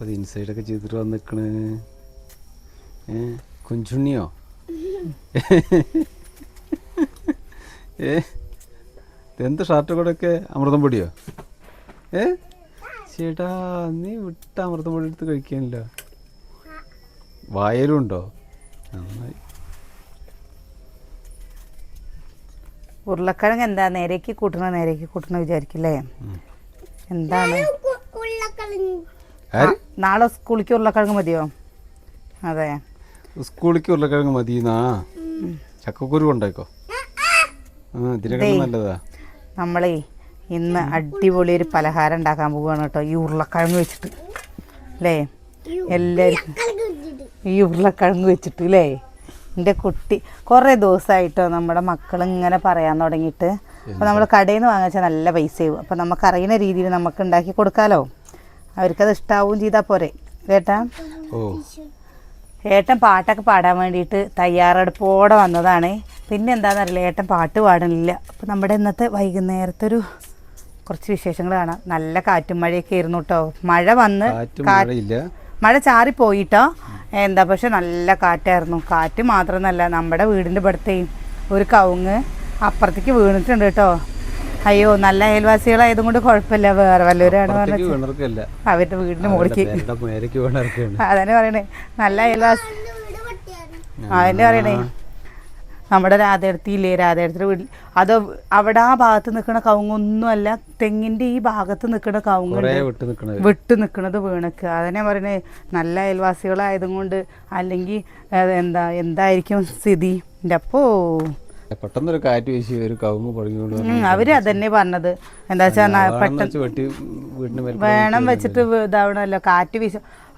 ഇത് ഇൻസൈഡൊക്കെ ചെയ്തിട്ട് വന്നിക്കണ്. ഏ? കുഞ്ചുണ്ണിയോ? ഏ? എന്ത് ഷർട്ട് കൂടെ ഒക്കെ അമൃതം പൊടിയോ? ഏ? ചേട്ടാ നീ വിട്ട അമൃതം പൊടി എടുത്ത് കഴിക്കാനില്ല. വായലും ഉണ്ടോ? നന്നായി. ഉരുളക്കിഴങ്ങ് എന്താ? നേരേക്ക് കൂട്ടണ? നേരേക്ക് കൂട്ടണ വിചാരിക്കില്ലേ? എന്താണ്? നാളെ സ്കൂളിലേക്ക് ഉരുളക്കിഴങ്ങ് മതിയോ? അതെ. സ്കൂളിലേക്ക് ഉരുളക്കിഴങ്ങ് മതിയെന്നാ ചക്കക്കുരു ഇതിനൊക്കെ നല്ലതാ. നമ്മളേ ഇന്ന് അടിപൊളി ഒരു പലഹാരം ഉണ്ടാക്കാൻ പോവുകയാണ് കേട്ടോ. ഈ ഉരുളക്കിഴങ്ങ് വെച്ചിട്ട്. അല്ലേ എല്ലാവർക്കും ഈ ഉരുളക്കിഴങ്ങ് വെച്ചിട്ട് അല്ലേ എന്റെ കുട്ടി കുറേ ദിവസമായിട്ടോ നമ്മുടെ മക്കൾ ഇങ്ങനെ പറയാൻ തുടങ്ങിയിട്ട്. അപ്പോൾ നമ്മൾ കടയിൽ നിന്ന് വാങ്ങിച്ചാൽ നല്ല പൈസയാവും. അപ്പോൾ നമുക്കറിയുന്ന രീതിയിൽ നമുക്ക് ഉണ്ടാക്കി കൊടുക്കാമല്ലോ അവർക്കത് ഇഷ്ടാവും ചെയ്താൽ പോരെ. കേട്ടാ? ഓ. ഏട്ടൻ പാട്ടൊക്കെ പാടാൻ വേണ്ടിയിട്ട് തയ്യാറെടുപ്പോടെ വന്നതാണ്. പിന്നെ എന്താണെന്നറിയില്ല ഏട്ടൻ പാട്ട് പാടുന്നില്ല. അപ്പോൾ നമ്മുടെ ഇന്നത്തെ വൈകുന്നേരത്തെ ഒരു കുറച്ച് വിശേഷങ്ങൾ കാണാം. നല്ല കാറ്റും മഴയൊക്കെ ആയിരുന്നു കേട്ടോ മഴ വന്ന് മഴ ചാറി പോയിട്ടോ? എന്താ പക്ഷെ നല്ല കാറ്റായിരുന്നു. കാറ്റ് മാത്രമല്ല നമ്മുടെ വീടിന്റെ ഇവിടുത്തെയും ഒരു കവുങ്ങ് അപ്പുറത്തേക്ക് വീണിട്ടുണ്ട് കേട്ടോ അയ്യോ നല്ല അയൽവാസികളായതും കൊണ്ട് കുഴപ്പമില്ല. വേറെ വല്ലവരാണ് പറഞ്ഞത്. വീണർക്കല്ല. അവരുടെ വീടിന്റെ മുകളിലേക്ക്. അതന്നെ പറയണേ. നല്ല അയൽവാസി അതന്നെ പറയണേ. നമ്മുടെ രാധേടത്തില്ലേ രാധേടത്തിന്റെ വീട്ടിൽ അത് അവിടെ ആ ഭാഗത്ത് നിൽക്കുന്ന കവുങ്ങൊന്നുമല്ല തെങ്ങിന്റെ ഈ ഭാഗത്ത് നിൽക്കുന്ന കവുങ്ങ് കവുങ്ങുണ്ട് വിട്ട് നിക്കണത് വിട്ട് നിൽക്കുന്നത് വീണക്ക്. അതന്നെ പറയണേ. നല്ല അയൽവാസികളായതും കൊണ്ട് അല്ലെങ്കിൽ എന്താ എന്തായിരിക്കും സ്ഥിതി? എന്റെ അപ്പോ പെട്ടെന്നൊരു കാറ്റ് വീശി ഒരു കവുങ്ങ് പൊളിഞ്ഞുകൊണ്ട് അവർ അതന്നെ പറഞ്ഞത്. എന്താ വെച്ചാൽ പെട്ടെന്ന് വെട്ടി വീടിന് വേണം വെച്ചിട്ട് ഇതാവണല്ലോ കാറ്റ് വീശ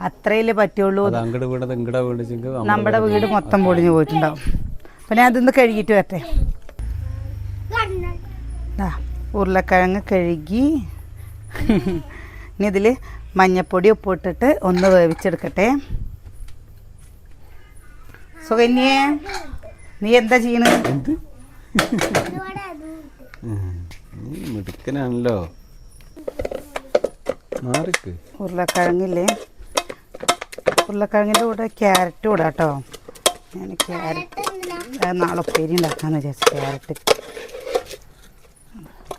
അത്രയല്ലേ പറ്റുള്ളൂ. അത് അങ്ങട് വീണത് ഇങ്ങട വീണിച്ചെങ്കിൽ നമ്മുടെ വീട് മൊത്തം പൊളിഞ്ഞു പോയിട്ടുണ്ടാവും. പിന്നെ അതൊന്ന് കഴുകിട്ട് വരട്ടെ. ഉരുളക്കിഴങ്ങ് കഴുകി. ഇനി ഇതിൽ മഞ്ഞപ്പൊടി ഉപ്പിട്ടിട്ട് ഒന്ന് വേവിച്ചെടുക്കട്ടെ. സുകന്യേ. നീ എന്താ ചെയ്യണോ? എന്ത്. നീ മിടുക്കനാണല്ലോ. മാറിക്ക്. ഉരുളക്കിഴങ്ങില്ലേ? ഉരുളക്കിഴങ്ങിന്റെ കൂടെ ക്യാരറ്റ് കൂടെ കേട്ടോ. ഞാൻ ക്യാരറ്റ് നാളെ ഉപ്പേരി ഉണ്ടാക്കാന്ന് വിചാരിച്ചു ക്യാരറ്റ്.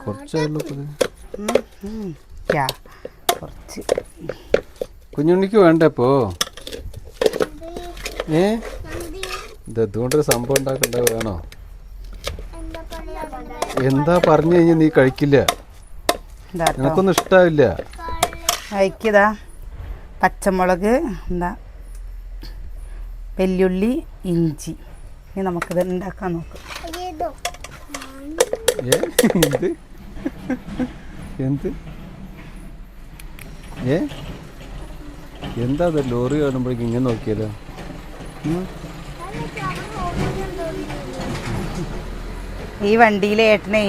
കുറച്ച് കുഞ്ഞുണ്ണിക്ക് വേണ്ട ഇപ്പോ? ഏ? ഇത് അതുകൊണ്ടൊരു സംഭവം ഉണ്ടാക്കണ്ട വേണോ? എന്താ പറഞ്ഞു? കഴിഞ്ഞാൽ നീ കഴിക്കില്ല. നിനക്കൊന്നും ഇഷ്ടാവില്ല. കഴിക്കതാ. പച്ചമുളക് എന്താ? വെല്ലുള്ളി ഇഞ്ചി. ഇനി നമുക്കിത് ഉണ്ടാക്കാൻ നോക്കാം. എന്ത്? എന്ത്? ഏ? എന്താ അത്? ലോറി കാണുമ്പോഴേക്കും ഇങ്ങനെ നോക്കിയാലോ. ഈ വണ്ടിയിലെ ഏട്ടനെ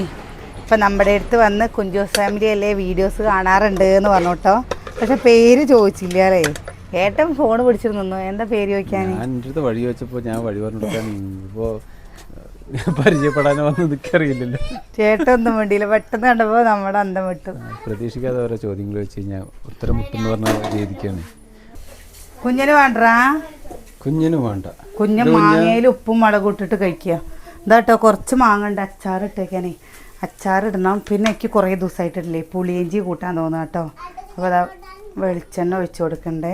ഇപ്പം നമ്മുടെ അടുത്ത് വന്ന് കുഞ്ചോസ് ഫാമിലി അല്ലേ വീഡിയോസ് കാണാറുണ്ട് എന്ന് പറഞ്ഞു കേട്ടോ പക്ഷെ പേര് ചോദിച്ചില്ല അല്ലേ? ഏട്ടൻ ഫോൺ പിടിച്ചിരുന്നു എന്താ പേര് ചോദിക്കാൻ? എന്റെ അടുത്ത് വഴി വെച്ചപ്പോൾ ഞാൻ വഴി പറഞ്ഞു ഇപ്പോൾ പരിചയപ്പെടാനോ വന്ന് നിൽക്കറിയില്ലല്ലോ ചേട്ടൊന്നും വേണ്ടിയില്ല പെട്ടെന്ന് കണ്ടപ്പോൾ നമ്മുടെ അന്തം വിട്ടു. പ്രതീക്ഷിക്കാതെ ഓരോ ചോദ്യങ്ങൾ വെച്ച് കഴിഞ്ഞാൽ ഉത്തരം മുട്ടെന്ന് പറഞ്ഞ രീതിക്കാണ്. കുഞ്ഞിന് വേണ്ടറാ കുഞ്ഞിനും വേണ്ട. കുഞ്ഞ് മാങ്ങയിൽ ഉപ്പും മുളകും ഇട്ടിട്ട് കഴിക്കുക. ഇതാട്ടോ കുറച്ച് മാങ്ങ ഉണ്ട് അച്ചാർ ഇട്ടേക്കാനേ. അച്ചാർ ഇടണം. പിന്നെ എനിക്ക് കുറേ ദിവസമായിട്ടില്ലേ പുളിയിഞ്ചി കൂട്ടാൻ തോന്നുക കേട്ടോ അപ്പോൾ അതാ വെളിച്ചെണ്ണ ഒഴിച്ചു കൊടുക്കണ്ടേ.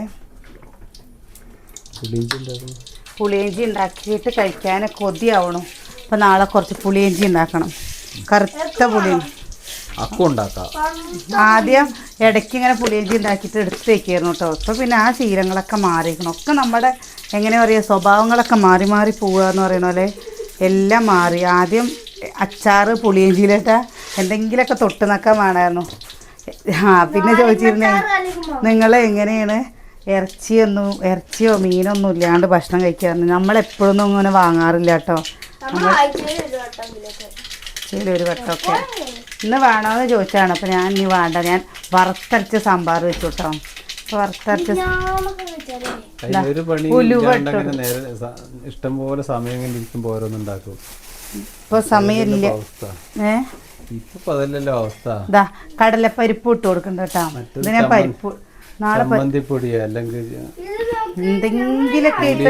പുളിയിഞ്ചി ഉണ്ടാക്കിയിട്ട് കഴിക്കാൻ കൊതിയാവണം. അപ്പോൾ നാളെ കുറച്ച് പുളിയിഞ്ചി ഉണ്ടാക്കണം. കറുത്ത പുളിയിഞ്ചി അക്കം ആദ്യം ഇടയ്ക്ക് ഇങ്ങനെ പുളിയിഞ്ചി ഉണ്ടാക്കിയിട്ട് എടുത്ത് വയ്ക്കായിരുന്നു കേട്ടോ. ഇപ്പോൾ പിന്നെ ആ ശീലങ്ങളൊക്കെ മാറിയിരിക്കണം. ഒക്കെ നമ്മുടെ എങ്ങനെ പറയുക സ്വഭാവങ്ങളൊക്കെ മാറി മാറി പോവുക എന്ന് പറയുന്ന പോലെ എല്ലാം മാറി. ആദ്യം അച്ചാറ് പുളിയിഞ്ചിയിലിട്ട എന്തെങ്കിലുമൊക്കെ തൊട്ട് നക്കാൻ വേണമായിരുന്നു. ആ പിന്നെ ചോദിച്ചിരുന്നേ നിങ്ങൾ എങ്ങനെയാണ് ഇറച്ചിയൊന്നും ഇറച്ചിയോ മീനൊന്നും ഇല്ലാണ്ട് ഭക്ഷണം കഴിക്കാറുണ്ട്? നമ്മളെപ്പോഴൊന്നും അങ്ങനെ വാങ്ങാറില്ല കേട്ടോ. നമ്മൾ ശരി ഒരു വട്ടമൊക്കെ ഇന്ന് വേണോന്ന് ചോദിച്ചാണ് അപ്പോൾ ഞാൻ ഇനി വേണ്ട. ഞാൻ വറുത്തരച്ച സാമ്പാർ വെച്ചു കേട്ടോ. അതിനൊരു പണി ഇഷ്ടം പോലെ സമയം ഇരിക്കുമ്പോ ഓരോന്നുണ്ടാക്കും ഇപ്പൊ സമയമില്ല. ഏ? ഇപ്പൊ അതല്ലല്ലോ അവസ്ഥ. ഇതാ കടലപ്പരിപ്പ് ഇട്ട് കൊടുക്കണ്ട കേട്ടോ. ഇത് ഞാൻ പരിപ്പ് നാളെ പ- ചമ്മന്തിപ്പൊടിയോ അല്ലെങ്കിൽ എന്തെങ്കിലൊക്കെ ആയിട്ട്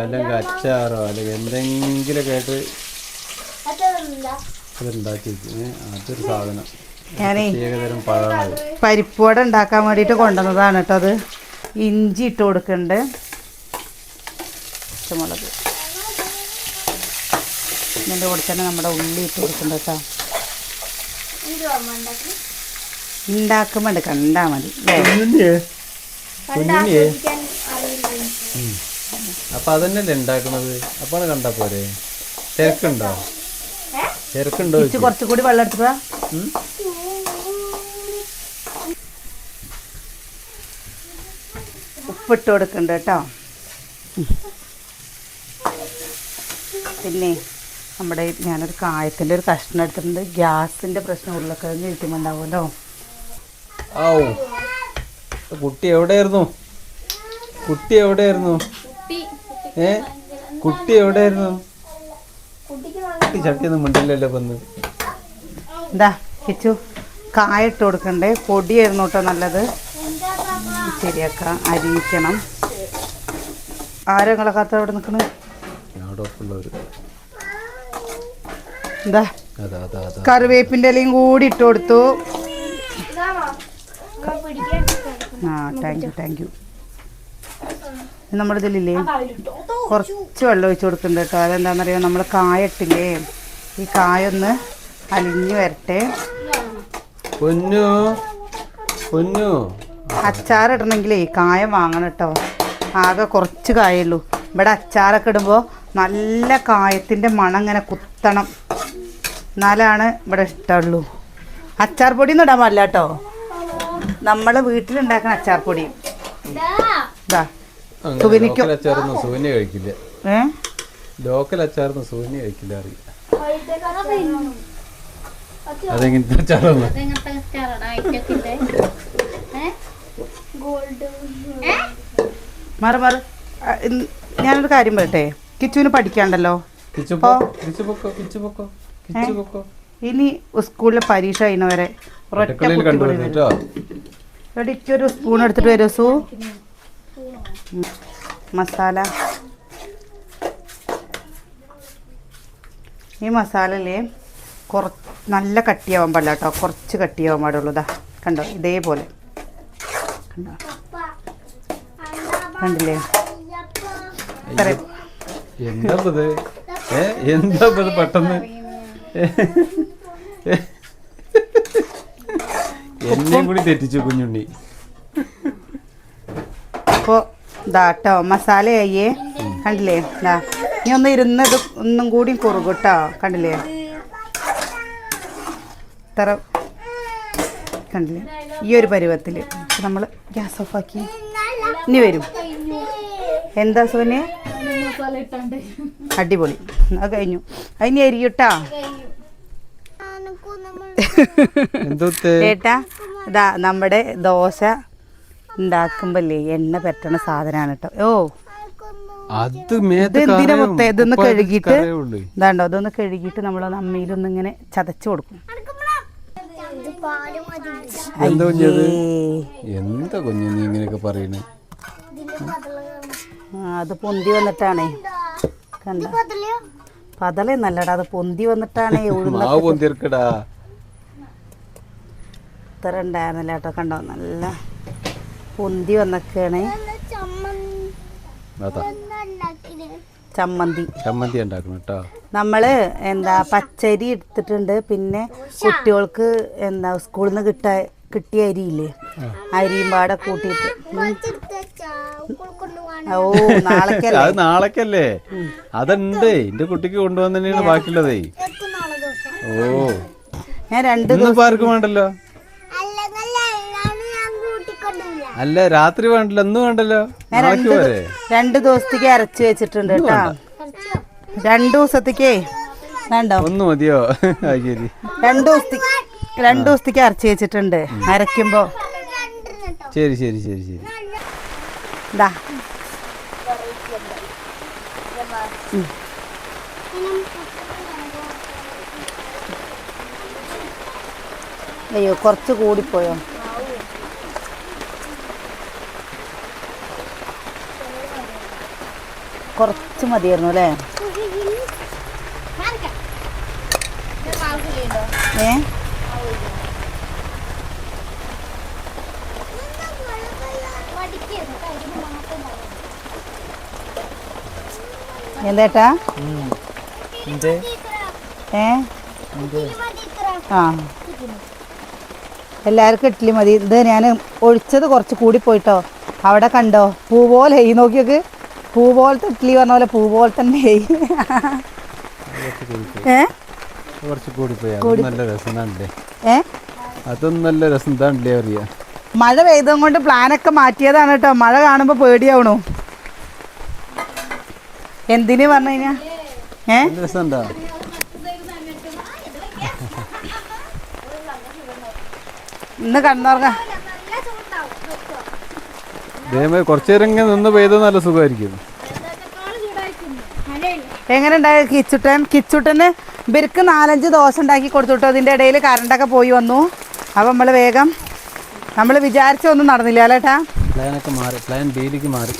അല്ലെങ്കിൽ അച്ചാറോ അല്ലെങ്കിൽ എന്തെങ്കിലുമൊക്കെ ആയിട്ട് അതുണ്ടാക്കി വെക്കും. ഏ, അതൊരു സാധനം. ഞാനേ പഴമാണ് പരിപ്പുവട ഉണ്ടാക്കാൻ വേണ്ടിയിട്ട് കൊണ്ടുവന്നതാണ് കേട്ടോ അത്. ഇഞ്ചി ഇട്ട് കൊടുക്കണ്ട് പച്ചമുളക്. ഇതിന്റെ കൂടെ തന്നെ നമ്മുടെ ഉള്ളി ഇട്ട് കൊടുക്കുന്നുണ്ട് കേട്ടോ. ഉണ്ടാക്കുമ്പോൾ കണ്ടാൽ മതി. അപ്പൊ അതന്നെയല്ലേ ഉണ്ടാക്കുന്നത്? അപ്പാണ് കണ്ടാ പോരെ? തിരക്കുണ്ടോ? തിരക്കുണ്ടോ ഇച്ച് കുറച്ചുകൂടി വെള്ളം എടുത്തതാ ഉപ്പിട്ട് കൊടുക്കുന്നുണ്ട് കേട്ടോ. പിന്നെ നമ്മുടെ ഞാനൊരു കായത്തിന്റെ ഒരു കഷ്ണം എടുത്തിട്ടുണ്ട്. ഗ്യാസിന്റെ പ്രശ്നം ഉരുളക്കിഴങ്ങ് ഇരിക്കുമ്പോൾ ഉണ്ടാവുമല്ലോ കുട്ടി എവിടെയായിരുന്നു? കുട്ടി എവിടെയായിരുന്നു? ഏ? കുട്ടി എവിടെയായിരുന്നു? കുട്ടി ചട്ടിയൊന്നും മിണ്ടില്ലല്ലോ വന്ന് എന്താ കിച്ചു? കായ ഇട്ട് കൊടുക്കണ്ടേ? പൊടിയായിരുന്നു കേട്ടോ നല്ലത്. ശരിയാക്കാം അരിയിക്കണം. ആരങ്ങളെ കാത്ത അവിടെ നിൽക്കണ് എന്താ കറിവേപ്പിന്റെ ഇലയും കൂടി ഇട്ട് കൊടുത്തു. ആ താങ്ക് യു താങ്ക് യു നമ്മളിതിലില്ലേ കുറച്ച് വെള്ളം ഒഴിച്ച് കൊടുക്കുന്നുണ്ട് കേട്ടോ. അതെന്താണെന്നറിയാം നമ്മൾ കായ ഇട്ടില്ലേ ഈ കായ ഒന്ന് അലിഞ്ഞു വരട്ടെ. പൊന്നു? പൊന്നു? അച്ചാറിടണമെങ്കിലേ കായം വാങ്ങണം കേട്ടോ. ആകെ കുറച്ച് കായുള്ളൂ ഇവിടെ അച്ചാറൊക്കെ ഇടുമ്പോൾ നല്ല കായത്തിന്റെ മണം ഇങ്ങനെ കുത്തണം. എന്നാലാണ് ഇവിടെ ഇഷ്ടമുള്ളൂ. അച്ചാർ പൊടിയൊന്നും ഇടാൻ പാടില്ല കേട്ടോ. നമ്മൾ വീട്ടിലുണ്ടാക്കുന്ന അച്ചാർ പൊടി. ഇതാ അച്ചാറൊന്നും സൂന്യ കഴിക്കില്ല. ഏ? ലോക്കൽ അച്ചാറൊന്നും സൂന്യ കഴിക്കില്ല അറിയില്ല. അതെങ്ങനത്തെ അച്ചാറൊന്നും? മാറി മാറി. ഞാനൊരു കാര്യം പറയട്ടെ? കിച്ചുവിന് പഠിക്കാണ്ടല്ലോ. ഇനി സ്കൂളിൽ പരീക്ഷ കഴിഞ്ഞവരെ ഒരു സ്പൂൺ എടുത്തിട്ട് വരൂ സു. മസാല. ഈ മസാലയിൽ കുറ നല്ല കട്ടിയാവാൻ പാടില്ല കേട്ടോ കുറച്ച് കട്ടിയാവാൻ പാടുള്ളൂ. ഇതാ കണ്ടോ? ഇതേപോലെ. കണ്ടോ? കണ്ടില്ലേ? എന്താ എന്താ പെട്ടെന്ന്? എന്നെയും കൂടി തെറ്റിച്ചു കുഞ്ഞുണ്ണി. അപ്പോൾ ഇതാട്ടോ മസാല അയ്യേ കണ്ടില്ലേ? ഇതാ ഇനി ഒന്ന് ഇരുന്ന് ഇത് ഒന്നും കൂടി കുറുകട്ടോ കേട്ടോ കണ്ടില്ലേ? ഇത്ര കണ്ടില്ലേ? ഈ ഒരു പരുവത്തിൽ നമ്മൾ ഗ്യാസ് ഓഫ് ആക്കി. ഇനി വരും. എന്താ സോനിയ അടിപൊളി. അത് കഴിഞ്ഞു. അതിന് അരിയട്ടാ? ഏട്ടാ ഇതാ നമ്മുടെ ദോശ ഉണ്ടാക്കുമ്പല്ലേ എണ്ണ പറ്റണ സാധനമാണ് കേട്ടോ ഓ. അത് എന്തിനാ മൊത്തം? ഇതൊന്ന് കഴുകിട്ട് കഴുകിയിട്ട് ഇതാണ്ടോ അതൊന്ന് കഴുകിയിട്ട് നമ്മൾ അമ്മയിലൊന്നിങ്ങനെ ചതച്ച് കൊടുക്കും. എന്താ കുഞ്ഞത്. എന്താ കുഞ്ഞു നീ ഇങ്ങനെയൊക്കെ പറയണേ? അത് പൊന്തി വന്നിട്ടാണേ. കണ്ട? പതളേ നല്ലടാ അത് പൊന്തി വന്നിട്ടാണേ ഉഴുന്ന മാവ് പൊന്തിർക്കടാ ഇത്ര ഉണ്ടായിരുന്നില്ല കേട്ടോ കണ്ടോ? നല്ല പൊന്തി വന്നൊക്കെയാണ്. ചമ്മന്തി. ചമ്മന്തി ഉണ്ടാക്കണം കേട്ടോ. നമ്മൾ എന്താ പച്ചരി എടുത്തിട്ടുണ്ട്. പിന്നെ കുട്ടികൾക്ക് എന്താ സ്കൂളിൽ നിന്ന് കിട്ട കിട്ടിയ അരിയില്ലേ അരിയും പാടെ കൂട്ടിയിട്ട്. ഓ നാളേക്കല്ലേ? അത് നാളേക്കല്ലേ? അതുണ്ട്. എന്റെ കുട്ടിക്ക് കൊണ്ടുവന്ന് തന്നെയാണ് ബാക്കിയുള്ളതേ. ഓ. ഞാൻ രണ്ട് ദിവസം ആർക്കും വേണ്ടല്ലോ? അല്ല രാത്രി വേണ്ടല്ലോ ഒന്നും വേണ്ടല്ലോ. ഞാൻ രണ്ട് രണ്ട് ദിവസത്തേക്ക് അരച്ചു വെച്ചിട്ടുണ്ട് കേട്ടോ. രണ്ട് ദിവസത്തേക്കേ. വേണ്ടോ? ഒന്ന് മതിയോ? ശരി. രണ്ട് ദിവസത്തേക്ക് രണ്ടു ദിവസത്തേക്ക് അരച്ചു വെച്ചിട്ടുണ്ട്. അരയ്ക്കുമ്പോ. ശരി ശരി ശരി ശരി. ഇതാ. അയ്യോ കുറച്ച് കൂടിപ്പോയോ? കുറച്ച് മതിയായിരുന്നു അല്ലേ? ഏ? എന്തേട്ടാ ഏ? ആ. എല്ലാവർക്കും ഇഡ്ഡലി മതി. ഇത് ഞാൻ ഒഴിച്ചത് കുറച്ച് കൂടി പോയിട്ടോ. അവിടെ കണ്ടോ? പൂ പോലെ ഈ നോക്കിയൊക്കെ. പൂ പോലത്തെ ഇഡ്ഡലി പറഞ്ഞ പോലെ പൂ പോലെ തന്നെ ആയി. ഏ? കുറച്ച് കൂടിപ്പോയി. അത് നല്ല രസം താണ്ടേ ഏ? അതും നല്ല രസം താണ്ടല്ലേ അറിയാ. മഴ പെയ്തത് കൊണ്ട് പ്ലാനൊക്കെ മാറ്റിയതാണ് കേട്ടോ മഴ കാണുമ്പോ പേടിയാവണു. എന്തിനു പറഞ്ഞു കഴിഞ്ഞാ? ഏ? ഇന്ന് കണ്ണുറങ്ങാ കുറച്ചു നേരം ഇങ്ങനെ നിന്ന് പെയ്തത് നല്ല സുഖമായിരിക്കും. എങ്ങനെ ഉണ്ടായി കിച്ചുട്ടൻ? കിച്ചുട്ടന് ഇവർക്ക് നാലഞ്ച് ദോശ ഉണ്ടാക്കി കൊടുത്തുട്ടോ. അതിന്റെ ഇടയിൽ കറണ്ടൊക്കെ പോയി വന്നു. അപ്പം നമ്മൾ വേഗം നമ്മൾ വിചാരിച്ചൊന്നും നടന്നില്ല അല്ലേട്ടാ പ്ലാനൊക്കെ മാറി പ്ലാൻ ബിയിലേക്ക് മാറി.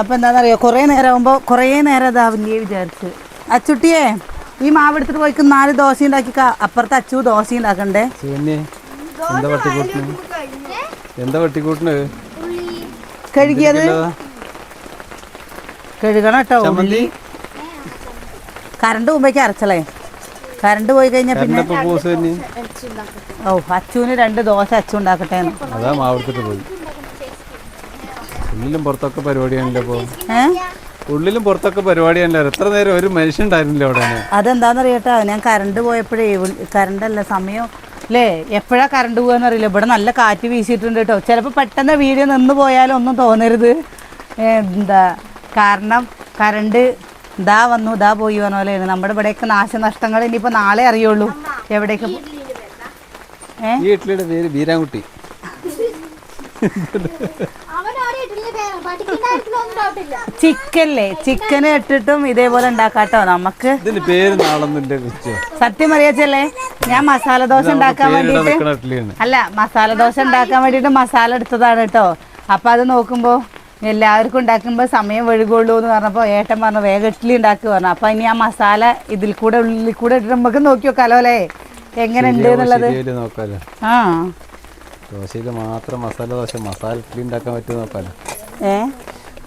അപ്പം എന്താണെന്നറിയോ? കുറേ നേരം ആകുമ്പോൾ കുറേ നേരം ഇതാവില്ലേ വിചാരിച്ച്. അച്ചുട്ടിയെ ഈ മാവ് എടുത്തിട്ട് പോയിക്ക് നാല് ദോശ ഉണ്ടാക്കി അപ്പുറത്തെ അച്ചു ദോശ ഉണ്ടാക്കണ്ടേ? എന്താ വട്ടിക്കൂട്ടിന്? എന്താ വട്ടിക്കൂട്ടിന്? കഴുകിയത്. കഴുകണം കേട്ടോ ഉള്ളി. കറണ്ട് മുമ്പേക്ക് അരച്ചളേ. കറണ്ട് പോയി കഴിഞ്ഞാൽ പിന്നെ ഓ അച്ചുവിന് രണ്ട് ദോശ അച്ചു ഉണ്ടാക്കട്ടെ അതാ മാവെടുത്തിട്ട് പോയി. ഉള്ളിലും പുറത്തൊക്കെ പരിപാടിയാണല്ലോ ഇപ്പോൾ ഏ? ഉള്ളിലും പുറത്തൊക്കെ പരിപാടിയാണല്ലോ. എത്ര നേരം ഒരു മനുഷ്യൻ ഉണ്ടായിരുന്നില്ല അവിടെ. അതെന്താന്ന് അതെന്താണെന്നറിയട്ടോ ഞാൻ കറണ്ട് പോയപ്പോഴേ കറണ്ട് അല്ല സമയം അല്ലേ എപ്പോഴാ കറണ്ട് പോകാന്ന് അറിയില്ല. ഇവിടെ നല്ല കാറ്റ് വീശിയിട്ടുണ്ട് കേട്ടോ. ചിലപ്പോൾ പെട്ടെന്ന് വീഡിയോ നിന്ന് പോയാലും ഒന്നും തോന്നരുത്. എന്താ കാരണം കറണ്ട് ഇതാ വന്നു ഇതാ പോയി വന്ന പോലെയാണ്. നമ്മുടെ ഇവിടെയൊക്കെ നാശനഷ്ടങ്ങൾ ഇനിയിപ്പോൾ നാളെ അറിയുള്ളൂ. എവിടേക്ക് ഏഹ് ഈ ഇഡ്ലിയുടെ പേര് ബീരാൻകുട്ടി ചിക്കല്ലേ? ചിക്കൻ ഇട്ടിട്ടും ഇതേപോലെ ഉണ്ടാക്കാട്ടോ നമുക്ക്. സത്യം അറിയാച്ചല്ലേ? ഞാൻ മസാല ദോശ ഉണ്ടാക്കാൻ വേണ്ടിട്ട് അല്ല മസാല ദോശ ഉണ്ടാക്കാൻ വേണ്ടിട്ട് മസാല എടുത്തതാണ് കേട്ടോ. അപ്പൊ അത് നോക്കുമ്പോ എല്ലാവർക്കും ഉണ്ടാക്കുമ്പോൾ സമയം വഴുകുള്ളൂ എന്ന് പറഞ്ഞപ്പോൾ ഏട്ടൻ പറഞ്ഞു വേഗം ഇഡ്ഡലി ഉണ്ടാക്കി പറഞ്ഞു. അപ്പം ഇനി ആ മസാല ഇതിൽ കൂടെ ഉള്ളിൽ കൂടെ ഇട്ടിട്ട് നമുക്ക് നോക്കി നോക്കാലോ അല്ലേ? എങ്ങനെ ഉണ്ട് എന്നുള്ളത് ആ. ദോശയിൽ മാത്രം മസാല ദോശ മസാല ഇഡ്ഡലി ഉണ്ടാക്കാൻ പറ്റുമോ നോക്കാലോ.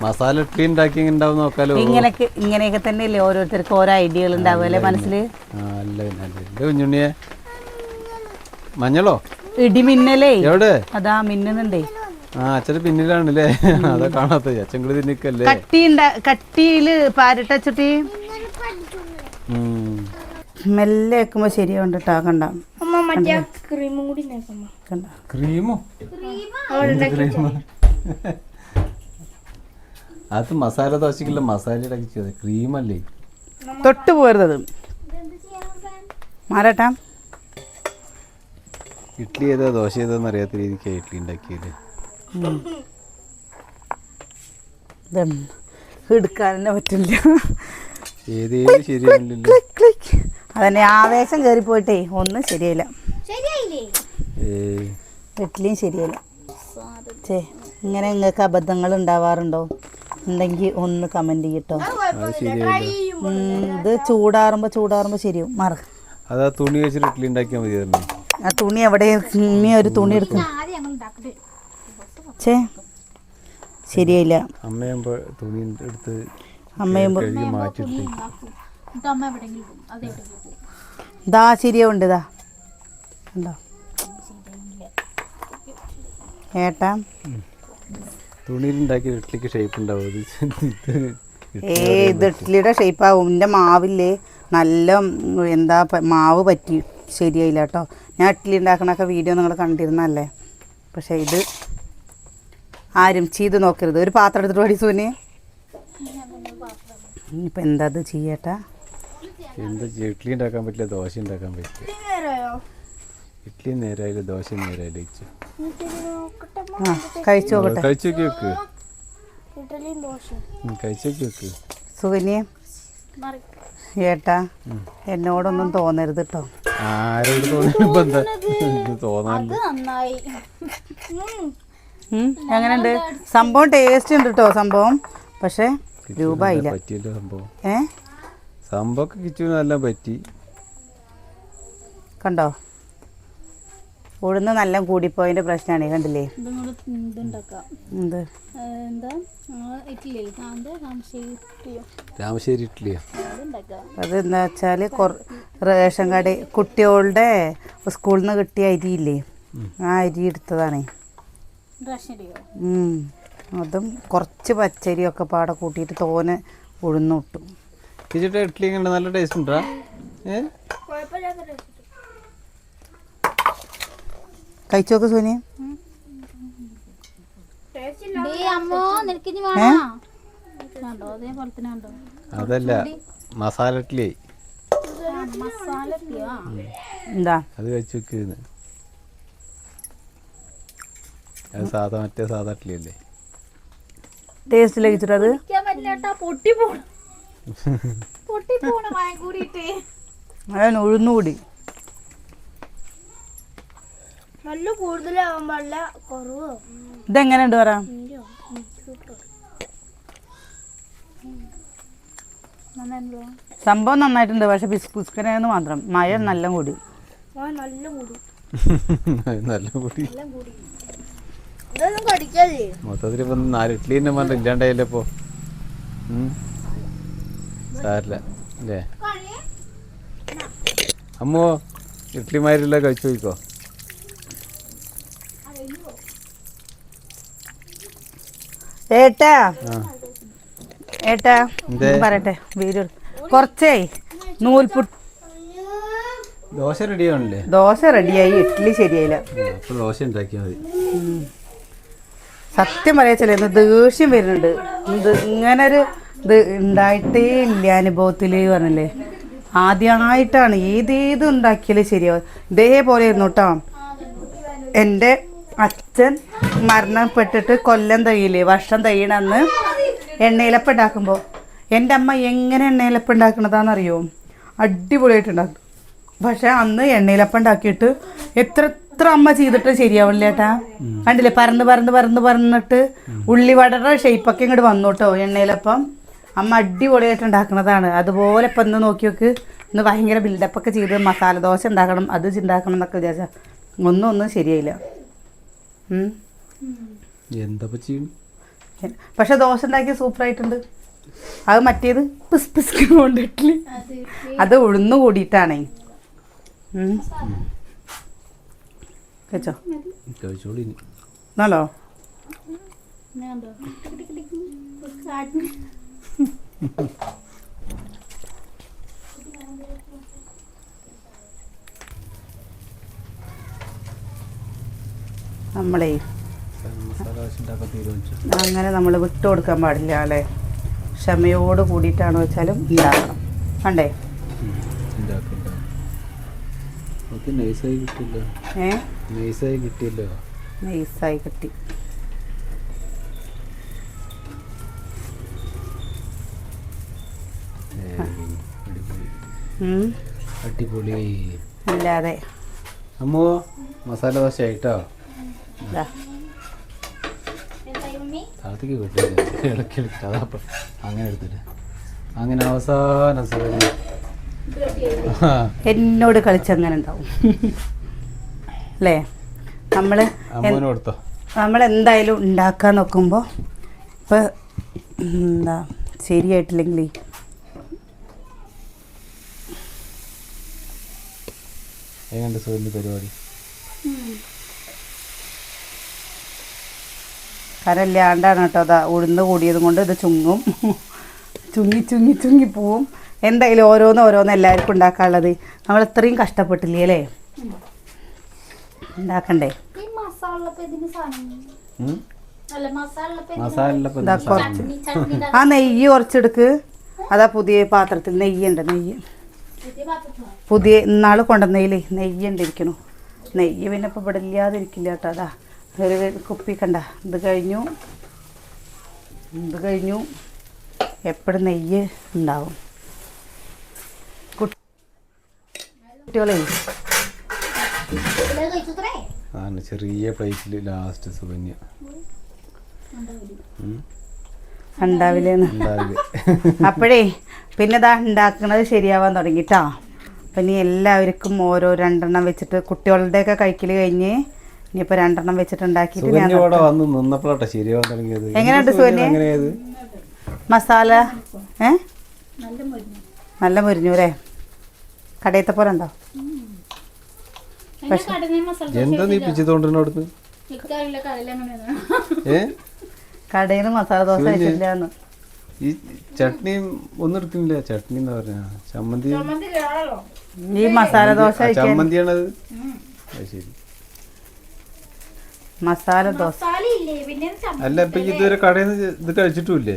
മസാല ഇഡ്ഡലി ഉണ്ടാക്കി ഉണ്ടാവും നോക്കാലോ. ഇങ്ങനെയൊക്കെ ഇങ്ങനെയൊക്കെ തന്നെയല്ലേ ഓരോരുത്തർക്ക് ഓരോ ഐഡിയകൾ ഉണ്ടാവുമല്ലേ മനസ്സിൽ കുഞ്ഞുണ്ണിയെ. മഞ്ഞളോ? ഇടിമിന്നലേ എവിടെ? അതാ മിന്നുന്നുണ്ടേ. ആ അച്ഛന് പിന്നിലാണല്ലേ. അതാ കാണാത്ത അച്ഛൻ കൂടി തിന്നിക്കല്ലേ. കട്ടി കട്ടിയിൽ പാരിട്ടച്ചുട്ടി ഉം. മെല്ലെ വെക്കുമ്പോ ശരിയാവുണ്ട് കേട്ടോ കണ്ട. അമ്മ മറ്റേ ക്രീമും കൂടി ഉണ്ടാക്കമ്മ കണ്ട ക്രീമോ എന്ത് ക്രീമോ അത് മസാല ദോശക്കുള്ള മസാല ഇടക്കിച്ചത് ക്രീമല്ലേ? തൊട്ട് പോരുന്നത് മാറട്ടാ. ഇഡ്ഡലി ഏതാ ദോശ ഏതാന്ന് അറിയാത്ത രീതിക്ക് ഇഡ്ഡലി ഉണ്ടാക്കിയത്. എടുക്കാൻ തന്നെ പറ്റില്ല. ഏതേത് ശരിയാവില്ലല്ലോ ക്ലിക്ക് ക്ലിക്ക്. അതന്നെ ആവേശം കയറി പോയിട്ടേ ഒന്നും ശരിയായില്ല. ഇഡ്ഡലിയും ശരിയായില്ല. ചേ ഇങ്ങനെ നിങ്ങൾക്ക് അബദ്ധങ്ങൾ ഉണ്ടാവാറുണ്ടോ? ഉണ്ടെങ്കിൽ ഒന്ന് കമന്റ് ചെയ്യട്ടോ. ഇത് ചൂടാറുമ്പോൾ ചൂടാറുമ്പോൾ ശരിയാവും. മാറ. അത് ആ തുണി വെച്ചിട്ട് ഇഡ്ഡലി ഉണ്ടാക്കിയാൽ മതിയായിരുന്നു ആ തുണി എവിടെ ഇനി ഒരു തുണി എടുക്കും. ചേ ശരിയായില്ല. അമ്മയാകുമ്പോൾ തുണി എടുത്ത് ഇതാ ശരിയാവുണ്ട് ഇതാ ഉണ്ടോ ഏട്ടാ. തുണിയിൽ ഉണ്ടാക്കിയ ഇഡ്ഡലിക്ക് ഷേപ്പ് ഉണ്ടാവും. ഏ ഇത് ഇഡ്ഡലിയുടെ ഷേപ്പാവും എന്റെ മാവില്ലേ നല്ല എന്താ മാവ് പറ്റി ശരിയായില്ല കേട്ടോ ഞാൻ ഇഡ്ഡലി ഉണ്ടാക്കണൊക്കെ വീഡിയോ നിങ്ങൾ കണ്ടിരുന്നല്ലേ? പക്ഷേ ഇത് ആരും ചെയ്ത് നോക്കരുത്. ഒരു പാത്രം എടുത്തിട്ട് പടി സൂന് ഇനിയിപ്പോൾ എന്താ ഇത് ചെയ്യട്ടാ? എന്താ ഇഡ്ഡലി ഉണ്ടാക്കാൻ പറ്റില്ല ദോശ ഉണ്ടാക്കാൻ പറ്റില്ല. ഇഡ്ഡലി നേരായാലും ദോശ നേരായാലും ആ കഴിച്ചു നോക്കട്ടെ. കഴിച്ചു നോക്കി വെക്ക് ദോശയും. ഉം, സുകന്യെ ഏട്ടാ എന്നോടൊന്നും തോന്നരുത് കേട്ടോ ആരോട് തോന്നിയപ്പോ എന്താ? അത് നന്നായി. ഉം. ഉം, എങ്ങനെയുണ്ട്? സംഭവം ടേസ്റ്റ് ഉണ്ട് കേട്ടോ സംഭവം. പക്ഷേ രൂപ ആയില്ല പറ്റിയല്ലോ സംഭവം? ഏ? സംഭവമൊക്കെ കിച്ചുവിന് എല്ലാം പറ്റി. കണ്ടോ? ഉഴുന്ന് നല്ല കൂടിപ്പോയതിന്റെ പ്രശ്നമാണ് കണ്ടില്ലേ? രാമശ്ശേരി ഇഡ്ഡലിയോ? അത് എന്താ വെച്ചാൽ കൊറ റേഷൻ കട കുട്ടികളുടെ സ്കൂളിൽ നിന്ന് കിട്ടിയ അരിയില്ലേ? ആ അരി എടുത്തതാണ്. അതും കുറച്ച് പച്ചരിയൊക്കെ പാടെ കൂട്ടിയിട്ട് തോനെ ഉഴുന്ന് കിട്ടും ഇഡ്ഡലി നല്ല ടേസ്റ്റ് ഉണ്ടാ? ഏ കഴിച്ചോക്ക് സോനിയ ഡേ അമ്മോ നിനക്ക് ഇനി വേണോ കണ്ടോ അതേപോലെ തന്നെ കണ്ടോ? അതല്ല മസാല ഇഡ്ഡലി ഇട്ടിയോ എന്താ? അത് കഴിച്ചു വെക്കുന്നത് അത് സാധാ മറ്റേ സാധാ ഇഡ്ഡലി അല്ലേ ടേസ്റ്റ് ലഭിച്ചിട്ട് അത് പൊട്ടി പോണ പൊട്ടി പോണ ഉഴുന്നുകൂടി. നല്ല കൂടുതലാവാൻ പാടില്ല കുറവോ. ഇതെങ്ങനെയുണ്ട് പറ? സംഭവം നന്നായിട്ടുണ്ട് പക്ഷെ പിസ് പിസ്കനെന്ന് മാത്രം. മഴ നല്ല കൂടി നല്ല കൂടി അത് നല്ല കൂടി ഇതൊന്നും കടിക്കാതെ മൊത്തത്തിൽ ഇപ്പം നാല് ഇഡ്ഡലി തന്നെ പറഞ്ഞ ഇല്ലാണ്ടായില്ലേ ഇപ്പോൾ സാരില്ല അല്ലേ അമ്മോ ഇഡ്ഡലിമാരെല്ലാം കഴിച്ചു പോയിക്കോ? ഏട്ടാ. ഏട്ടാ പറയട്ടെ വീഡിയോ കുറച്ചേ നൂൽപുട്ട് ദോശ റെഡി ആണല്ലേ ദോശ റെഡിയായി ഇഡ്ഡലി ശരിയായില്ല. ദോശ ഉണ്ടാക്കിയാൽ മതി. സത്യം പറയാ ഇന്ന് ദേഷ്യം വരുന്നുണ്ട്. ഇത് ഇങ്ങനൊരു ഇത് ഉണ്ടായിട്ടേ ഇല്ല അനുഭവത്തിൽ പറഞ്ഞില്ലേ. ആദ്യമായിട്ടാണ് ഏതേത് ഉണ്ടാക്കിയാലും ശരിയാവും. ഇതേപോലെ ആയിരുന്നു കേട്ടോ എന്റെ അച്ഛൻ മരണപ്പെട്ടിട്ട് കൊല്ലം തയ്യില്ലേ വർഷം തയ്യണമെന്ന് എണ്ണയിലപ്പം ഉണ്ടാക്കുമ്പോൾ എന്റെ അമ്മ എങ്ങനെ എണ്ണയിലപ്പം ഉണ്ടാക്കണതാണെന്നറിയോ? അടിപൊളിയായിട്ടുണ്ടാക്കും. പക്ഷെ അന്ന് എണ്ണയിലപ്പം ഉണ്ടാക്കിയിട്ട് എത്ര എത്ര അമ്മ ചെയ്തിട്ട് ശരിയാവില്ല ഏട്ടാ. കണ്ടില്ലേ? പറന്ന് പറന്ന് പറന്ന് പറന്നിട്ട് ഉള്ളിവടയുടെ ഷേപ്പൊക്കെ ഇങ്ങോട്ട് വന്നു കേട്ടോ എണ്ണയിലപ്പം. അമ്മ അടിപൊളിയായിട്ട് ഉണ്ടാക്കുന്നതാണ് അതുപോലെ ഇപ്പം ഇന്ന് നോക്കി നോക്ക്. ഇന്ന് ഭയങ്കര ബിൽഡപ്പൊക്കെ ചെയ്ത് മസാല ദോശ ഉണ്ടാക്കണം അത് ഉണ്ടാക്കണം എന്നൊക്കെ വിചാരിച്ചാൽ ഒന്നും ഒന്നും ശരിയായില്ല. എന്താ ചെയ്യും പക്ഷെ ദോശ ഉണ്ടാക്കിയ സൂപ്പറായിട്ടുണ്ട് അത് മറ്റേത് പിസ് പിസ് കൊണ്ടിട്ടില്ല അത് ഉഴുന്ന് കൂടിയിട്ടാണേ. കഴിച്ചോ? എന്നാലോ നമ്മളേ. അങ്ങനെ നമ്മൾ വിട്ടു കൊടുക്കാൻ പാടില്ല അല്ലേ? ക്ഷമയോട് കൂടിയിട്ടാണ് വെച്ചാലും ഉണ്ടാക്കണം കണ്ടേ? നൈസായി കിട്ടില്ലോ ഏ? നൈസായി കിട്ടിയല്ലോ. നൈസായി കിട്ടി. അടിപൊളി. അല്ലാതെ അമ്മോ മസാല ദോശ ആയിട്ടോ. താഴത്തേക്ക് കിട്ടില്ല ഇളക്കി ഇളക്കി അതാപ്പം അങ്ങനെ എടുത്തിട്ട്. അങ്ങനെ അവസാനം എന്നോട് കളിച്ചങ്ങനെ ഉണ്ടാവും. അല്ലേ? നമ്മൾ നമ്മൾ എന്തായാലും ഉണ്ടാക്കാൻ നോക്കുമ്പോൾ ഇപ്പം എന്താ ശരിയായിട്ടില്ലെങ്കിൽ എങ്ങനെ സുഖം പരിപാടി. കരല്ലാണ്ടാണ് കേട്ടോ അതാ ഉഴുന്ന് കൂടിയത് കൊണ്ട് ഇത് ചുങ്ങും. ചുങ്ങി ചുങ്ങി ചുങ്ങി പോവും. എന്തായാലും ഓരോന്ന് ഓരോന്ന് എല്ലാവർക്കും ഉണ്ടാക്കാനുള്ളത്. നമ്മൾ ഇത്രയും കഷ്ടപ്പെട്ടില്ലേ അല്ലേ? ഉണ്ടാക്കണ്ടേ? ഇപ്പം കുറച്ച്. ആ നെയ്യ് കുറച്ചെടുക്ക്. അതാ പുതിയ പാത്രത്തിൽ നെയ്യുണ്ട് നെയ്യ്. പുതിയ ഇന്നാൾ കൊണ്ടുവന്നതിലേ നെയ്യ് ഉണ്ടിരിക്കണു. നെയ്യ് പിന്നെ ഇപ്പോൾ ഇവിടെ ഇല്ലാതിരിക്കില്ല കേട്ടോ അതാ. ഒരു കുപ്പി കണ്ട ഇത് കഴിഞ്ഞു. ഇത് കഴിഞ്ഞു. എപ്പോഴും നെയ്യ് ഉണ്ടാവും. കുട്ടി- കുട്ടികളെ. ആണ് ചെറിയ പ്ലേറ്റിൽ ലാസ്റ്റ് സുകന്യ. ഉണ്ടാവില്ലേന്ന് അപ്പോഴേ പിന്നെ ഇതാ ഉണ്ടാക്കുന്നത് ശരിയാവാൻ തുടങ്ങിട്ടാ അപ്പം ഇനി എല്ലാവർക്കും ഓരോ രണ്ടെണ്ണം വെച്ചിട്ട് കുട്ടികളുടെയൊക്കെ കഴിക്കൽ കഴിഞ്ഞ് ഇനിയിപ്പോൾ രണ്ടെണ്ണം വെച്ചിട്ടുണ്ടാക്കിട്ട് ഞാൻ ഇവിടെ വന്ന് നിന്നപ്പോഴാട്ടെ ശരിയാവാൻ തുടങ്ങിയത് എങ്ങനെയുണ്ട് സുകന്യ? മസാല? ഏ? നല്ല മുരിഞ്ഞു. നല്ല മുരിഞ്ഞു അല്ലേ? കടയത്തെ പോലെ ഉണ്ടോ? എന്താ നീ പിച്ചിത്തോണ്ടിരുന്ന അവിടുന്ന്? കടയിൽ മസാല ദോശ സുകന്യ? ഈ ചട്നിയും ഒന്നും എടുത്തില്ല ചട്നി എന്താ പറഞ്ഞ ചമ്മന്തി? ഈ മസാല ദോശ ചമ്മന്തിയാണത്? അത് ശരി. മസാല ദോശ. മസാല ഇല്ലേ പിന്നെ അല്ല ഇപ്പൊ ഇതുവരെ കടയിൽ നിന്ന് ഇത് കഴിച്ചിട്ടില്ല.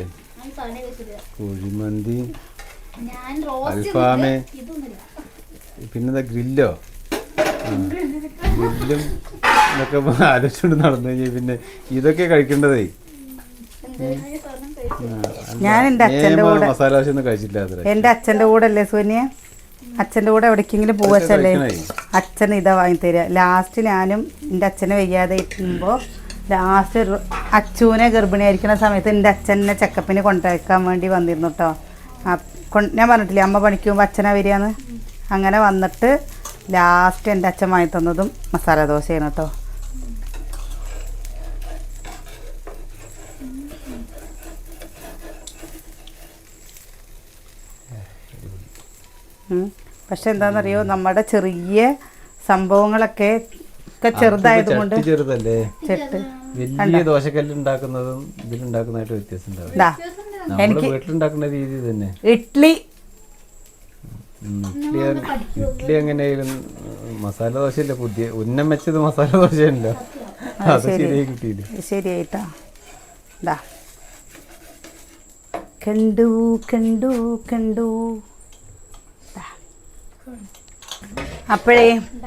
കുഴിമന്തി അൽഫാമേ പിന്നെന്താ ഗ്രില്ലോ? ഗ്രില്ലും ഇതൊക്കെ ആലോചിച്ചുകൊണ്ട് നടന്നു കഴിഞ്ഞാൽ പിന്നെ ഇതൊക്കെ കഴിക്കേണ്ടതേ. ഞാൻ എന്റെ അച്ഛന്റെ കൂടെ മസാല ദോശ ഒന്നും കഴിച്ചില്ല എന്റെ അച്ഛന്റെ അച്ഛന്റെ കൂടെ അല്ലേ സൂന്യ അച്ഛന്റെ കൂടെ എവിടേക്കെങ്കിലും പോവച്ചല്ലേ അച്ഛൻ ഇതാ വാങ്ങി തരിക ലാസ്റ്റ് ഞാനും എന്റെ അച്ഛനെ വയ്യാതെ ഇരിക്കുമ്പോൾ ലാസ്റ്റ് അച്ഛനെ അച്ചൂനെ ഗർഭിണിയായിരിക്കുന്ന സമയത്ത് എന്റെ അച്ഛനെ ചെക്കപ്പിന് കൊണ്ടുവയ്ക്കാൻ വേണ്ടി വന്നിരുന്നു കേട്ടോ ഞാൻ പറഞ്ഞിട്ടില്ലേ അമ്മ പണിക്ക് പോകുമ്പോൾ അച്ഛനാ വരികയെന്ന്? അങ്ങനെ വന്നിട്ട് ലാസ്റ്റ് എന്റെ അച്ഛൻ വാങ്ങി തന്നതും മസാല ദോശയാണ് കേട്ടോ പക്ഷെ എന്താണെന്നറിയോ? നമ്മുടെ ചെറിയ സംഭവങ്ങളൊക്കെ ഒക്കെ ചെറുതായത് ചെറുതല്ലേ? ചെട്ട്. വലിയ ദോശക്കല്ല് ഉണ്ടാക്കുന്നതും ഇതിലുണ്ടാക്കുന്നതായിട്ട് വ്യത്യാസം ഉണ്ടാവും വീട്ടിലുണ്ടാക്കുന്ന രീതി തന്നെ ഇഡ്ലി. ഇഡ്ഡലി ഇഡ്ഡലി എങ്ങനെയായാലും മസാല മസാല ദോശയല്ലേ പുതിയ ഉന്നം വെച്ചത് മസാല ദോശയല്ലോ? അത് ശരിയായി കിട്ടിയില്ല? ശരിയായിട്ടാ. കണ്ടു കണ്ടു കണ്ടു. അപ്പോഴേ. ചമ്മന്തി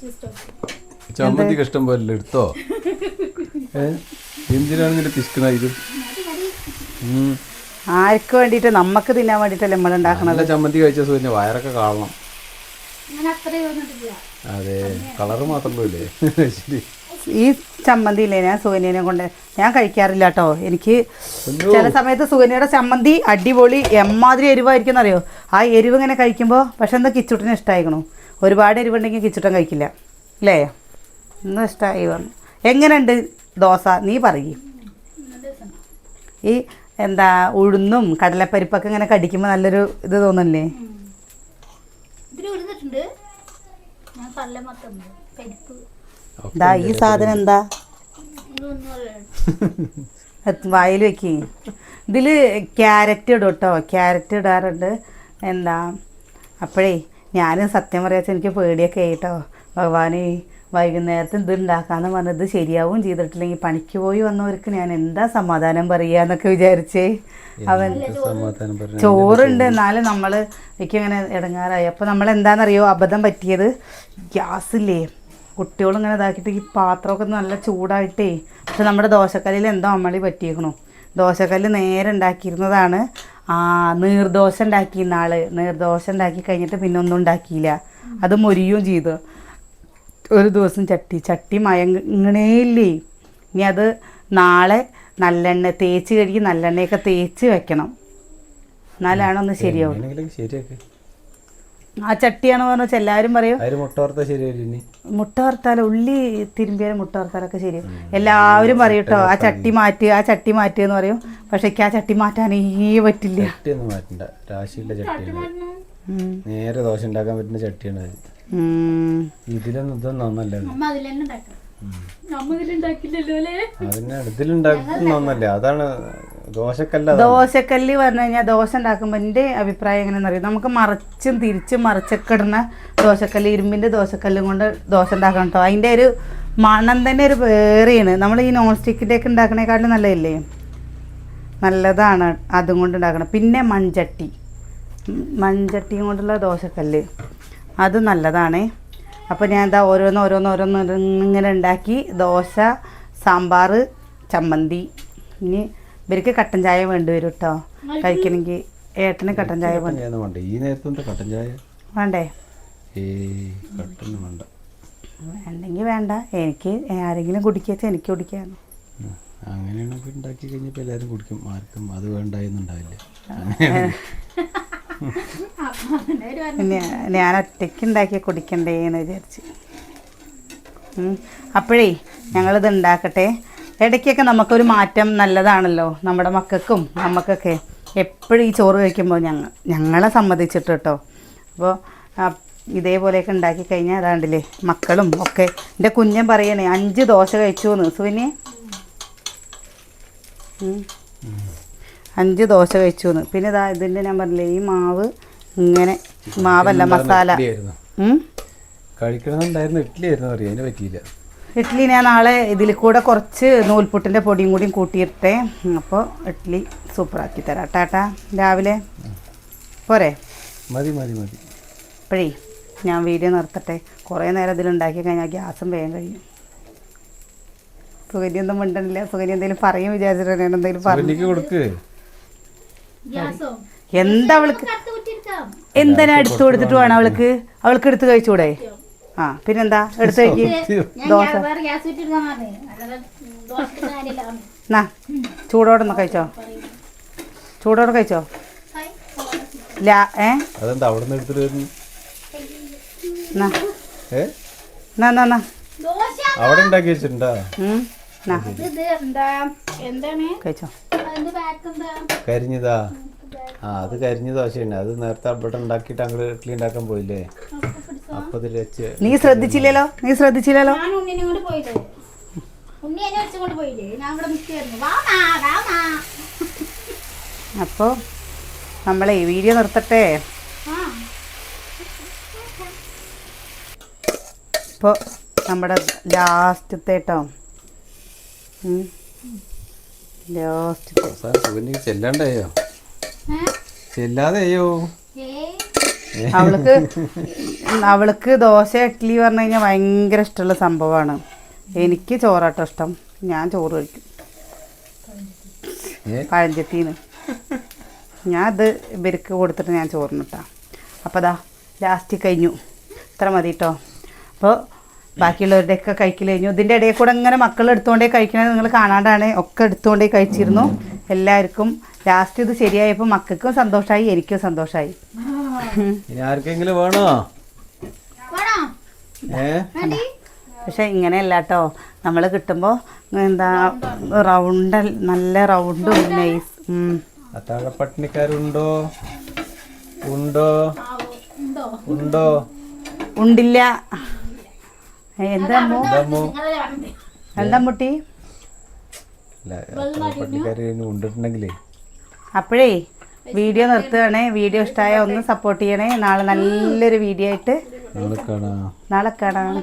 കഷ്ടം സ്റ്റോക്ക് ചമ്മന്തിക്ക് ഇഷ്ടം പോലെ എടുത്തോ? എന്തിനാണ് ഇങ്ങനെ പിശുക്കണ ഇത്? ആർക്ക് വേണ്ടിട്ട് നമുക്ക് തിന്നാൻ വേണ്ടിട്ടല്ലേ നമ്മൾ ഉണ്ടാക്കണത്? നല്ല ചമ്മന്തി കഴിച്ച സൂര്യ വയറൊക്കെ കാണണം. അതെ കളറ് മാത്രമല്ലേ ശരി. ഈ ചമ്മന്തി ഇല്ലേ ഞാൻ സുഗന്യനെ കൊണ്ട്? ഞാൻ കഴിക്കാറില്ല കേട്ടോ എനിക്ക് ചില സമയത്ത് സുഗന്യയുടെ ചമ്മന്തി അടിപൊളി എമ്മാതിരി എരിവായിരിക്കും എന്നറിയോ ആ എരിവ് ഇങ്ങനെ കഴിക്കുമ്പോൾ പക്ഷെ എന്താ കിച്ചുട്ടിന് ഇഷ്ടമായിക്കണു ഒരുപാട് എരിവുണ്ടെങ്കിൽ കിച്ചുട്ടൻ കഴിക്കില്ല. അല്ലേ ഇന്നും ഇഷ്ടമായി പറഞ്ഞു എങ്ങനെയുണ്ട് ദോശ? നീ പറയും. ഈ എന്താ ഉഴുന്നും കടലപ്പരിപ്പൊക്കെ ഇങ്ങനെ കടിക്കുമ്പോൾ നല്ലൊരു ഇത് തോന്നല്ലേ ഉഴുന്നിട്ടുണ്ട്. ഞാൻ പരിപ്പ്. ഇതാ ഈ സാധനം എന്താ? വായിൽ വെക്കി. ഇതിൽ ക്യാരറ്റ് ഇടും കേട്ടോ ക്യാരറ്റ് ഇടാറുണ്ട്. എന്താ? അപ്പോഴേ ഞാൻ സത്യം പറയാച്ച എനിക്ക് പേടിയൊക്കെ ആയിട്ടോ ഭഗവാനെ വൈകുന്നേരത്ത് ഇത് ഉണ്ടാക്കാന്ന് പറഞ്ഞത് ശരിയാവും ചെയ്തിട്ടില്ലെങ്കിൽ പണിക്ക് പോയി വന്നവർക്ക് ഞാൻ എന്താ സമാധാനം പറയുക എന്നൊക്കെ വിചാരിച്ചേ. അവൻ ചോറുണ്ട്. എന്നാലും നമ്മൾ എനിക്കങ്ങനെ ഇടങ്ങാറായി. അപ്പോൾ നമ്മൾ എന്താണെന്നറിയോ അബദ്ധം പറ്റിയത് ഗ്യാസില്ലേ? കുട്ടികളും ഇങ്ങനെ ഇതാക്കിയിട്ട് ഈ പാത്രമൊക്കെ നല്ല ചൂടായിട്ടേ. പക്ഷെ നമ്മുടെ ദോശക്കല്ലിൽ എന്തോ അമ്മളി പറ്റിയേക്കണു. ദോശക്കല്ല് നേരെ ഉണ്ടാക്കിയിരുന്നതാണ്. ആ നീർദോശ ഉണ്ടാക്കി ആൾ. നീർദോശ ഉണ്ടാക്കി കഴിഞ്ഞിട്ട് പിന്നെ ഒന്നും ഉണ്ടാക്കിയില്ല. അത് മൊരിയും ചെയ്തു. ഒരു ദിവസം ചട്ടി ചട്ടി മയങ്ങണേയില്ലേ ഇനി അത് നാളെ നല്ലെണ്ണ തേച്ച് കഴുകി നല്ലെണ്ണയൊക്കെ തേച്ച് വെക്കണം. എന്നാലാണ് ഒന്ന് ശരിയാവും. ആ ചട്ടിയാണ് പറഞ്ഞാൽ എല്ലാവരും പറയും. മുട്ട വറുത്ത ശരിയായില്ല ഇനി? മുട്ട വറുത്താൽ ഉള്ളി തിരുമ്പിയാലും മുട്ട വറുത്താലൊക്കെ ശരിയാവും. എല്ലാവരും പറയും കേട്ടോ ആ ചട്ടി മാറ്റി ആ ചട്ടി മാറ്റി എന്ന് പറയും. പക്ഷെ ആ ചട്ടി മാറ്റാനേ പറ്റില്ല. നേരെ ദോശ ഉണ്ടാക്കാൻ പറ്റുന്ന ചട്ടിയാണ്. ഇതിലൊന്നും ഇതൊന്നും നന്നല്ല അമ്മ അതിൽ തന്നെ ഉണ്ടാക്കണം നമ്മ ഇതിലുണ്ടാക്കില്ലല്ലോ അല്ലേ? അതിന് ഇതിലുണ്ടാക്കുന്ന ഒന്നല്ല അതാണ്. ദോശക്കല്ല പറഞ്ഞു കഴിഞ്ഞാൽ ദോശ ഉണ്ടാക്കുമ്പോൾ എന്റെ അഭിപ്രായം എങ്ങനെയാണെന്ന് അറിയാം? നമുക്ക് മറിച്ചും തിരിച്ചും മറിച്ചൊക്കെ ഇടുന്ന ദോശക്കല്ല് ഇരുമ്പിന്റെ ദോശക്കല്ലും കൊണ്ട് ദോശ ഉണ്ടാക്കണം കേട്ടോ അതിന്റെ ഒരു മണം തന്നെ ഒരു വേറെയാണ്. നമ്മൾ ഈ നോൺ സ്റ്റിക്കിന്റെ ഒക്കെ ഉണ്ടാക്കണേക്കാളും നല്ലതല്ലേ? നല്ലതാണ് അതും കൊണ്ട് ഉണ്ടാക്കണം. പിന്നെ മൺചട്ടി. മൺചട്ടിയും കൊണ്ടുള്ള ദോശക്കല്ല്. അത് നല്ലതാണേ. അപ്പോൾ ഞാൻ എന്താ ഓരോന്ന് ഓരോന്ന് ഓരോന്ന് ഇങ്ങനെ ഉണ്ടാക്കി. ദോശ സാമ്പാർ ചമ്മന്തി. ഇനി ഇവർക്ക് കട്ടൻ ചായ വേണ്ടി വരും കേട്ടോ കഴിക്കണമെങ്കിൽ ഏട്ടന് കട്ടൻ ചായ വേണ്ട. വേണ്ട. ഈ നേരത്തെ കട്ടൻ ചായ? വേണ്ടേ? വേണ്ട. വേണ്ടെങ്കിൽ വേണ്ട. എനിക്ക് ആരെങ്കിലും കുടിക്കാച്ച എനിക്ക് കുടിക്കാന്ന് അങ്ങനെയാണെങ്കിൽ ഉണ്ടാക്കി കഴിഞ്ഞപ്പോൾ എല്ലാവരും കുടിക്കും. ആർക്കും അത് വേണ്ടായെന്നുണ്ടാവില്ല. അങ്ങനെയാണ് പിന്നെ ഞാൻ ഒറ്റയ്ക്ക് ഉണ്ടാക്കി കുടിക്കണ്ടേന്ന് വിചാരിച്ച്. ഉം. അപ്പോഴേ ഞങ്ങളിത് ഉണ്ടാക്കട്ടെ. ഇടയ്ക്കൊക്കെ നമുക്കൊരു മാറ്റം നല്ലതാണല്ലോ നമ്മുടെ മക്കൾക്കും നമുക്കൊക്കെ എപ്പോഴും ഈ ചോറ് കഴിക്കുമ്പോൾ ഞങ്ങൾ ഞങ്ങളെ സമ്മതിച്ചിട്ട് കേട്ടോ അപ്പോൾ ഇതേപോലെയൊക്കെ ഉണ്ടാക്കി കഴിഞ്ഞാൽ അതാണ്ടില്ലേ മക്കളും ഒക്കെ. എന്റെ കുഞ്ഞൻ പറയണേ അഞ്ച് ദോശ കഴിച്ചു എന്ന് സുവിനെ അഞ്ച് ദോശ കഴിച്ചു എന്ന് പിന്നെ ഇതാ ഇതിന്റെ ഞാൻ പറഞ്ഞില്ലേ ഈ മാവ് ഇങ്ങനെ മാവല്ല മസാല? കഴിക്കണമെന്നുണ്ടായിരുന്നു ഇഡ്ഡലി ആയിരുന്നു അറിയാം അതിന് പറ്റിയില്ല. ഇഡ്ഡലി ഞാൻ നാളെ ഇതിൽ കൂടെ കുറച്ച് നൂൽപുട്ടിന്റെ പൊടിയും കൂടിയും കൂട്ടിയിട്ടേ. അപ്പോൾ ഇഡ്ഡലി സൂപ്പറാക്കി തരാം. ടാട്ടാ രാവിലെ? പോരെ? മതി മതി മതി. അപ്പോഴേ ഞാൻ വീഡിയോ നിർത്തട്ടെ. കുറേ നേരം ഇതിലുണ്ടാക്കി കഴിഞ്ഞാൽ ഗ്യാസും വേഗം കഴിയും. സുഗന്യ ഒന്നും മിണ്ടണില്ല. സുഗന്യ എന്തെങ്കിലും പറയും വിചാരിച്ചിട്ടുണ്ടെങ്കിൽ എന്തെങ്കിലും പറഞ്ഞു. കൊടുക്ക്. എന്താ അവൾക്ക്? എന്തിനാ എടുത്തു കൊടുത്തിട്ട് വേണം അവൾക്ക്? അവൾക്ക് എടുത്തു കഴിച്ചൂടെ? ആ പിന്നെന്താ? എടുത്ത് കഴിക്ക്. ഞാൻ ദോശ. എന്നാ ചൂടോടെ ഒന്ന് കഴിച്ചോ? ചൂടോടെ കഴിച്ചോ? ഏ? അതെന്താ അവിടെ നിന്ന് എടുത്തിട്ട് വരുന്നു? അവിടെ ഉണ്ടാക്കി വെച്ചിട്ടുണ്ടാ? കഴിച്ചോ. എന്താ കരിഞ്ഞതാ. ആ അത് കരിഞ്ഞ ദോശയാണ്. അത് നേരത്തെ അവിടെ ഉണ്ടാക്കിയിട്ട് അങ്ങോട്ട് ഇഡ്ഡലി ഉണ്ടാക്കാൻ പോയില്ലേ? അപ്പൊ ഇതിൽ വെച്ച് നീ ശ്രദ്ധിച്ചില്ലല്ലോ? നീ ശ്രദ്ധിച്ചില്ലല്ലോ? അപ്പോൾ നമ്മളെ വീഡിയോ നിർത്തട്ടെ? ആ. ഇപ്പോൾ നമ്മുടെ ലാസ്റ്റത്തെ കേട്ടോ സുഗന്യക്ക് ചെല്ലാണ്ടായോ? ചെല്ലാതെയോ ഏ? അവൾക്ക് അവൾക്ക് ദോശ ഇഡ്ഡലി പറഞ്ഞു കഴിഞ്ഞാൽ ഭയങ്കര ഇഷ്ടമുള്ള സംഭവമാണ്. എനിക്ക് ചോറാട്ടോ ഇഷ്ടം. ഞാൻ ചോറ് കഴിക്കും. പഴഞ്ചത്തിന് പഴഞ്ചത്തിന്ന് ഞാൻ അത് ഇവർക്ക് കൊടുത്തിട്ട് ഞാൻ ചോറിനിട്ടാ. അപ്പോൾ അതാ ലാസ്റ്റ് കഴിഞ്ഞു. ഇത്ര മതി കേട്ടോ അപ്പോൾ ബാക്കിയുള്ളവരുടെയൊക്കെ കഴിക്കൽ കഴിഞ്ഞു. ഇതിന്റെ ഇടയിൽ കൂടെ ഇങ്ങനെ മക്കൾ എടുത്തുകൊണ്ടേ കഴിക്കണത് നിങ്ങൾ കാണാണ്ടാണ്. ഒക്കെ എടുത്തുകൊണ്ടേ കഴിച്ചിരുന്നു. എല്ലാവർക്കും ലാസ്റ്റ് ഇത് ശരിയായപ്പോൾ മക്കൾക്കും സന്തോഷമായി എനിക്കും സന്തോഷമായി ഇനി ആർക്കെങ്കിലും വേണോ? പക്ഷെ ഇങ്ങനെയല്ല കേട്ടോ നമ്മൾ കിട്ടുമ്പോൾ എന്താ റൗണ്ട് നല്ല റൗണ്ടും നൈസ് പട്ടിണിക്കാരുണ്ടോ ഉണ്ടോ? ഉണ്ടോ? ഉണ്ടോ? ഉണ്ടില്ല. അപ്പോഴേ വീഡിയോ നിർത്തുകയാണേ. വീഡിയോ ഇഷ്ടമായ ഒന്ന് സപ്പോർട്ട് ചെയ്യണേ. നാളെ നല്ലൊരു വീഡിയോ ആയിട്ട് നാളെ കാണാം. നാളെ കാണാം.